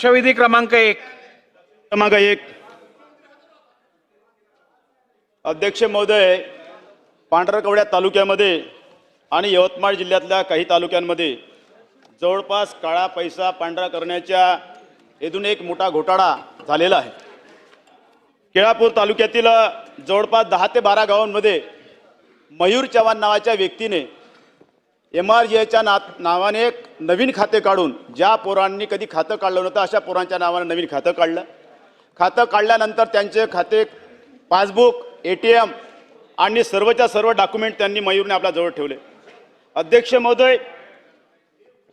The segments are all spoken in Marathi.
लक्षवेधी क्रमांक एक. क्रमांक एक. अध्यक्ष महोदय पांढरकवड्या तालुक्यामध्ये आणि यवतमाळ जिल्ह्यातल्या काही तालुक्यांमध्ये जवळपास काळा पैसा पांढरा करण्याच्या येथून एक मोठा घोटाळा झालेला आहे. केळापूर तालुक्यातील जवळपास दहा ते बारा गावांमध्ये मयूर चव्हाण नावाच्या व्यक्तीने एम आर एच्या ना नावाने एक नवीन खाते काढून ज्या पोरांनी कधी खातं काढलं नव्हतं अशा पोरांच्या नावाने नवीन खातं काढलं. खातं काढल्यानंतर त्यांचे खाते पासबुक ए टी एम आणि सर्वच्या सर्व डॉक्युमेंट त्यांनी मयूरने आपल्या जवळ ठेवले. अध्यक्ष महोदय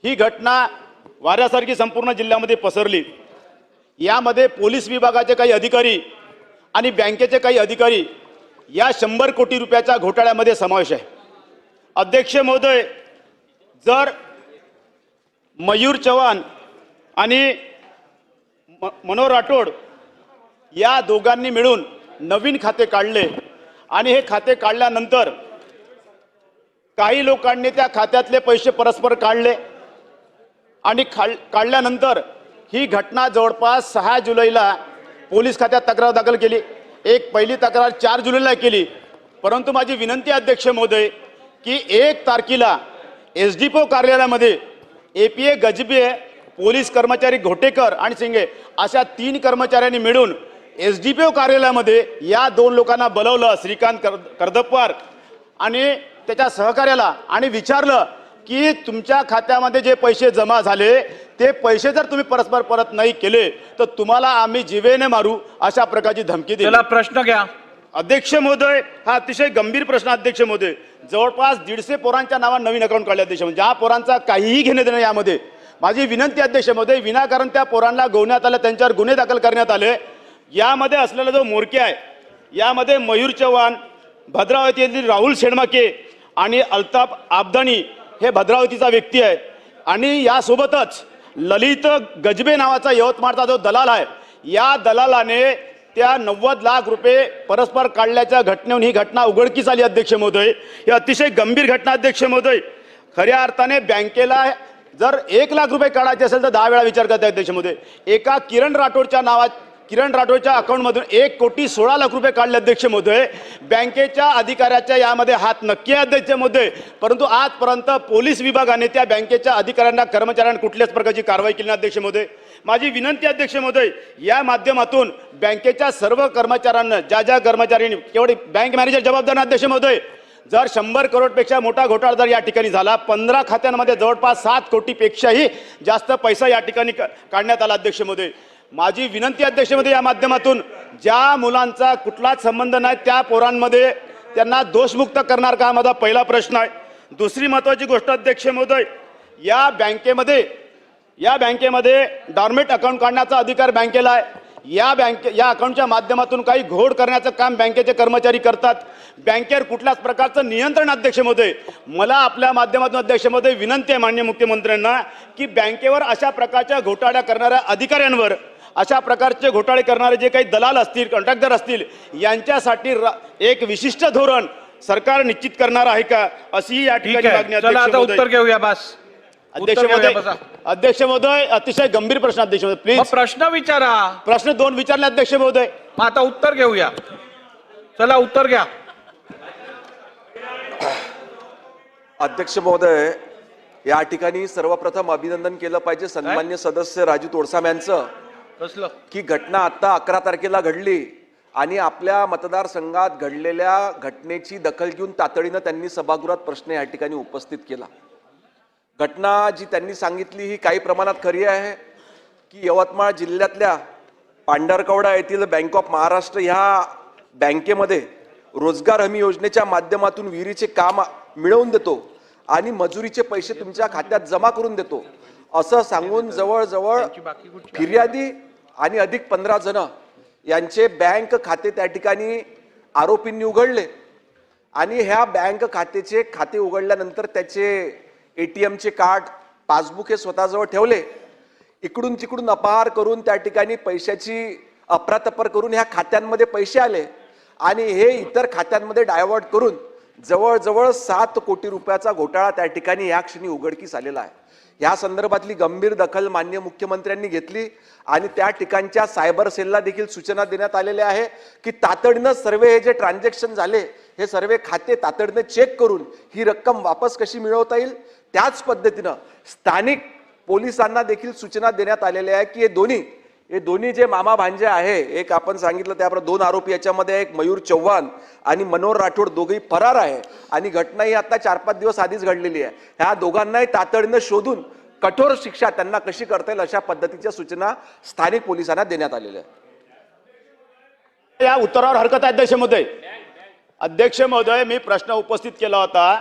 ही घटना वाऱ्यासारखी संपूर्ण जिल्ह्यामध्ये पसरली. यामध्ये पोलीस विभागाचे काही अधिकारी आणि बँकेचे काही अधिकारी या शंभर कोटी रुपयाच्या घोटाळ्यामध्ये समावेश आहे. अध्यक्ष महोदय जर मयूर चव्हाण आणि म- मनोहर राठोड या दोघांनी मिळून नवीन खाते काढले आणि हे खाते काढल्यानंतर काही लोकांनी त्या खात्यातले पैसे परस्पर काढले आणि खाल काढल्यानंतर ही घटना जवळपास सहा जुलैला पोलीस खात्यात तक्रार दाखल केली. एक पहिली तक्रार चार जुलैला केली. परंतु माझी विनंती अध्यक्ष महोदय की एक तारखेला एस डी पी ओ कार्यालयामध्ये A P A Gajbe police कर्मचारी घोटेकर आणि सिंगे अशा तीन कर्मचाऱ्यांनी मिळून एस डी पी ओ कार्यालयामध्ये या दोन लोकांना बोलवलं श्रीकांत कर कर्दप्पार. आणि त्याच्या सहकार्याला आणि विचारलं की तुमच्या खात्यामध्ये जे पैसे जमा झाले ते पैसे जर तुम्ही परस्पर परत नाही केले तर तुम्हाला आम्ही जिवेने मारू अशा प्रकारची धमकी दिली. प्रश्न घ्या. अध्यक्ष महोदय हा अतिशय गंभीर प्रश्न अध्यक्ष महोदय. जवळपास दीडशे पोरांच्या नावात नवीन अकाउंट काढले अध्यक्ष म्हणजे ज्या पोरांचा काहीही घेणे देणं यामध्ये माझी विनंती अध्यक्ष महोदय विनाकारण त्या पोरांना गोवण्यात आलं त्यांच्यावर गुन्हे दाखल करण्यात आले. यामध्ये असलेला जो मोरके आहे यामध्ये मयूर चव्हाण भद्रावती येथील राहुल शेणमाके आणि अल्ताफ आबदानी हे भद्रावतीचा व्यक्ती आहे. आणि यासोबतच ललित गजबे नावाचा यवतमाळचा जो दलाल आहे या दलालाने त्या नव्वद लाख रुपये परस्पर काढल्याच्या घटनेहून ही घटना उघडकीस आली अध्यक्ष महोदय. ही अतिशय गंभीर घटना अध्यक्ष महोदय. खऱ्या अर्थाने बँकेला जर एक लाख रुपये काढायचे असेल तर दहा वेळा विचार करता अध्यक्ष महोदय. एका किरण राठोडच्या नावात किरण राठोडच्या अकाउंटमधून एक कोटी सोळा लाख रुपये काढले अध्यक्ष महोदय. बँकेच्या अधिकाऱ्याच्या यामध्ये हात नक्की आहे अध्यक्ष महोदय. परंतु आजपर्यंत पोलीस विभागाने त्या बँकेच्या अधिकाऱ्यांना कर्मचाऱ्यांना कुठल्याच प्रकारची कारवाई केली अध्यक्ष महोदय. माझी विनंती अध्यक्ष महोदय या माध्यमातून बँकेच्या सर्व कर्मचाऱ्यांना ज्या ज्या कर्मचाऱ्यांनी केवळ बँक मॅनेजर जबाबदार अध्यक्ष महोदय जर शंभर करोडपेक्षा मोठा घोटाळा जर या ठिकाणी झाला पंधरा खात्यांमध्ये जवळपास सात कोटीपेक्षाही जास्त पैसा या ठिकाणी का- काढण्यात आला अध्यक्ष महोदय. माझी विनंती अध्यक्ष महोदय या माध्यमातून ज्या मुलांचा कुठलाच संबंध नाही त्या पोरांमध्ये त्यांना दोषमुक्त करणार का? माझा पहिला प्रश्न आहे. दुसरी महत्त्वाची गोष्ट अध्यक्ष महोदय या बँकेमध्ये या बँकेमध्ये डॉर्मेट अकाउंट काढण्याचा अधिकार बँकेला आहे. या बँके या अकाउंटच्या माध्यमातून काही घोड करण्याचं काम बँकेचे कर्मचारी करतात. बँकेवर कुठल्याच प्रकारचं नियंत्रण अध्यक्ष महोदय मला आपल्या माध्यमातून अध्यक्ष महोदय विनंती आहे मान्य मुख्यमंत्र्यांना की बँकेवर अशा प्रकारच्या घोटाळ्या करणाऱ्या अधिकाऱ्यांवर अशा प्रकारचे घोटाळे करणारे जे काही दलाल असतील कॉन्ट्रॅक्टर असतील यांच्यासाठी एक विशिष्ट धोरण सरकार निश्चित करणार आहे का? अशी या ठीक ठिकाणी मागणी आता. उत्तर घेऊया बस. अध्यक्ष महोदय. अध्यक्ष महोदय अतिशय गंभीर प्रश्न अध्यक्ष महोदय प्लीज प्रश्न विचारा. प्रश्न दोन विचारले अध्यक्ष महोदय. मग आता उत्तर घेऊया. चला उत्तर घ्या. अध्यक्ष महोदय या ठिकाणी सर्वप्रथम अभिनंदन केलं पाहिजे सन्मान्य सदस्य राजू तोडसाम यांचं. कसलं? की घटना आता अकरा तारखेला घडली आणि आपल्या मतदारसंघात घडलेल्या घटनेची दखल घेऊन तातडीनं त्यांनी सभागृहात प्रश्न या ठिकाणी उपस्थित केला. घटना जी त्यांनी सांगितली ही काही प्रमाणात खरी आहे की यवतमाळ जिल्ह्यातल्या पांढरकवडा येथील बँक ऑफ महाराष्ट्र ह्या बँकेमध्ये रोजगार हमी योजनेच्या माध्यमातून विहिरीचे काम मिळवून देतो आणि मजुरीचे पैसे तुमच्या खात्यात जमा करून देतो. असं सांगून जवळजवळ फिर्यादी आणि अधिक पंधरा जण यांचे बँक खाते त्या ठिकाणी आरोपींनी उघडले. आणि ह्या बँक खात्याचे खाते उघडल्यानंतर त्याचे एटीएमचे कार्ड पासबुक हे स्वतःजवळ ठेवले. इकडून तिकडून अपहार करून त्या ठिकाणी पैशाची अपरातपर करून ह्या खात्यांमध्ये पैसे आले. आणि हे इतर खात्यांमध्ये डायव्हर्ट करून जवळजवळ सात कोटी रुपयाचा घोटाळा त्या ठिकाणी या क्षणी उघडकीस आलेला आहे. या संदर्भातली गंभीर दखल मान्य मुख्यमंत्र्यांनी घेतली आणि त्या ठिकाणच्या सायबर सेलला देखील सूचना देण्यात आलेल्या आहे की तातडीनं सर्व हे जे ट्रान्झॅक्शन झाले हे सर्व खाते तातडीनं चेक करून ही रक्कम वापस कशी मिळवता येईल? त्याच पद्धतीनं स्थानिक पोलिसांना देखील सूचना देण्यात आलेल्या आहे की हे दोन्ही हे दोन्ही जे मामा भांजे आहे एक आपण सांगितलं त्याप्रमाणे दोन आरोपी याच्यामध्ये एक मयूर चव्हाण आणि मनोहर राठोड दोघेही फरार आहे. आणि घटना ही आता चार पाच दिवस आधीच घडलेली आहे. ह्या दोघांनाही तातडीनं शोधून कठोर शिक्षा त्यांना कशी करता येईल अशा पद्धतीच्या सूचना स्थानिक पोलिसांना देण्यात आलेल्या आहेत. या उत्तरावर हरकत आहे अध्यक्ष महोदय अध्यक्ष महोदय मी प्रश्न उपस्थित केला होता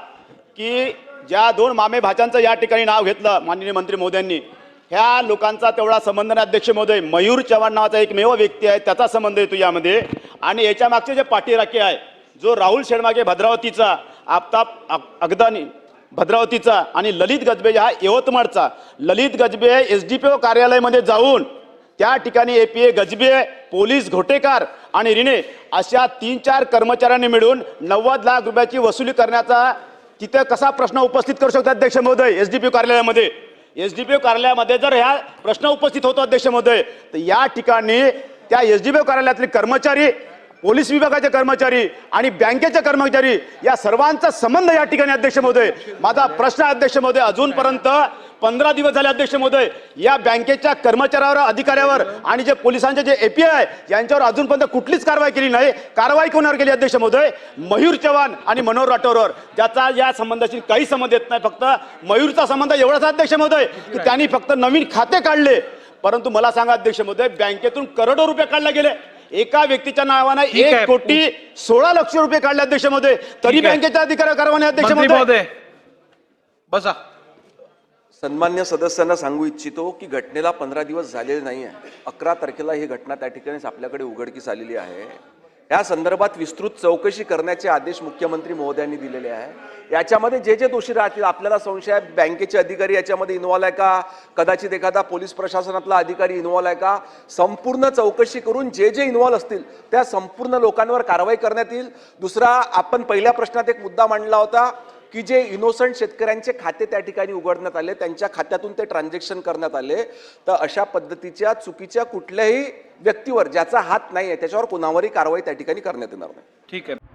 की ज्या दोन मामे भाच्यांचं या ठिकाणी नाव घेतलं माननीय मंत्री मोदयांनी ह्या लोकांचा तेवढा संबंध नाही. अध्यक्ष महोदय मयूर चव्हाण नावाचा एकमेव व्यक्ती आहे त्याचा संबंध येतो यामध्ये. आणि याच्या मागचे जे पाठीराखे आहे जो राहुल शेडमागे भद्रावतीचा आफताब अगदानी भद्रावतीचा आणि ललित गजबे हा यवतमाळचा. Lalit Gajbe S D P O कार्यालयामध्ये जाऊन त्या ठिकाणी A P A Gajbe police घोटेकार आणि रिणे अशा तीन चार कर्मचाऱ्यांनी मिळून नव्वद लाख रुपयाची वसुली करण्याचा तिथे कसा प्रश्न उपस्थित करू शकतो अध्यक्ष महोदय? एस डी पी कार्यालयामध्ये. एस डी पी कार्यालयामध्ये जर ह्या प्रश्न उपस्थित होतो अध्यक्ष महोदय तर या ठिकाणी त्या एस डी पी कार्यालयातले कर्मचारी पोलीस विभागाचे कर्मचारी आणि बँकेचे कर्मचारी या सर्वांचा संबंध या ठिकाणी अध्यक्ष महोदय. माझा प्रश्न अध्यक्ष महोदय अजूनपर्यंत पंधरा दिवस झाले अध्यक्ष महोदय या बँकेच्या कर्मचाऱ्यावर अधिकाऱ्यावर आणि जे पोलिसांचे जे एपीआय यांच्यावर अजूनपर्यंत कुठलीच कारवाई केली नाही. कारवाई कोणावर केली अध्यक्ष महोदय? मयूर चव्हाण आणि मनोहर राठोरवर ज्याचा या संबंधाशी काही संबंध येत नाही फक्त. मयूरचा संबंध एवढाच आहे, अध्यक्ष महोदय की त्यांनी फक्त नवीन खाते काढले. परंतु मला सांगा अध्यक्ष महोदय बँकेतून करोडो रुपये काढले गेले. एका व्यक्तीच्या नावानं आहे. एक कोटी सोळा लक्ष रुपये काढले अध्यक्ष महोदय. तरी आहे. बँकेच्या अधिकार कारवाने अध्यक्ष महोदय. बसा. सन्मान्य सदस्यांना सांगू इच्छितो की घटनेला पंधरा दिवस झालेले नाही आहे अकरा तारखेला ही घटना त्या ठिकाणीच आपल्याकडे उघडकीस आलेली आहे. या संदर्भात विस्तृत चौकशी करण्याचे आदेश मुख्यमंत्री महोदयांनी दिलेले आहे. याच्यामध्ये जे जे दोषी राहतील आपल्याला संशय आहे बँकेचे अधिकारी याच्यामध्ये इन्व्हॉल्व आहे का? कदाचित एखादा पोलीस प्रशासनातला अधिकारी इन्व्हॉल्व आहे का? संपूर्ण चौकशी करून जे जे इन्व्हॉल्व असतील त्या संपूर्ण लोकांवर कारवाई करण्यात येईल. दुसरा आपण पहिल्या प्रश्नात एक मुद्दा मांडला होता. की जे इनोसंट शेतकऱ्यांचे खाते त्या ठिकाणी उघडण्यात आले त्यांच्या खात्यातून ते ट्रान्झॅक्शन करण्यात आले तर अशा पद्धतीच्या चुकीच्या कुठल्याही व्यक्तीवर ज्याचा हात नाही आहे त्याच्यावर कोणावरही कारवाई त्या ठिकाणी करण्यात येणार नाही. ठीक आहे.